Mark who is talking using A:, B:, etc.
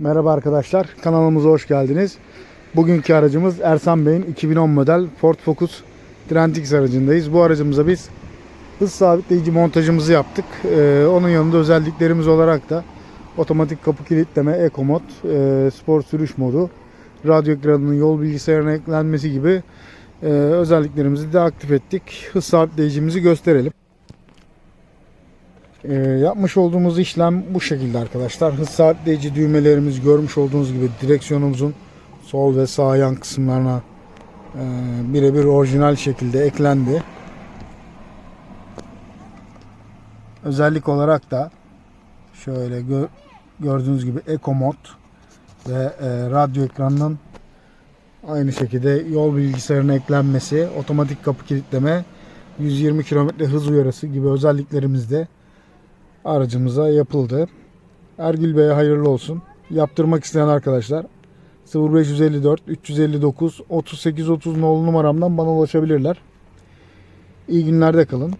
A: Merhaba arkadaşlar, kanalımıza hoş geldiniz. Bugünkü aracımız Ersan Bey'in 2010 model Ford Focus Trendix aracındayız. Bu aracımıza biz hız sabitleyici montajımızı yaptık. Ee, onun yanında özelliklerimiz olarak da otomatik kapı kilitleme, Eco Mod, e, spor sürüş modu, radyo ekranının yol bilgisayarına eklenmesi gibi e, özelliklerimizi de aktif ettik. Hız sabitleyicimizi gösterelim. Ee, yapmış olduğumuz işlem bu şekilde arkadaşlar. Hız sabitleyici düğmelerimiz görmüş olduğunuz gibi direksiyonumuzun sol ve sağ yan kısımlarına e, birebir orijinal şekilde eklendi. Özellik olarak da şöyle gö- gördüğünüz gibi Eco Mod ve e, radyo ekranının aynı şekilde yol bilgisayarına eklenmesi, otomatik kapı kilitleme, 120 km hız uyarısı gibi özelliklerimiz de aracımıza yapıldı. Ergül Bey'e hayırlı olsun. Yaptırmak isteyen arkadaşlar 0554 359 3830 nolu numaramdan bana ulaşabilirler. İyi günlerde kalın.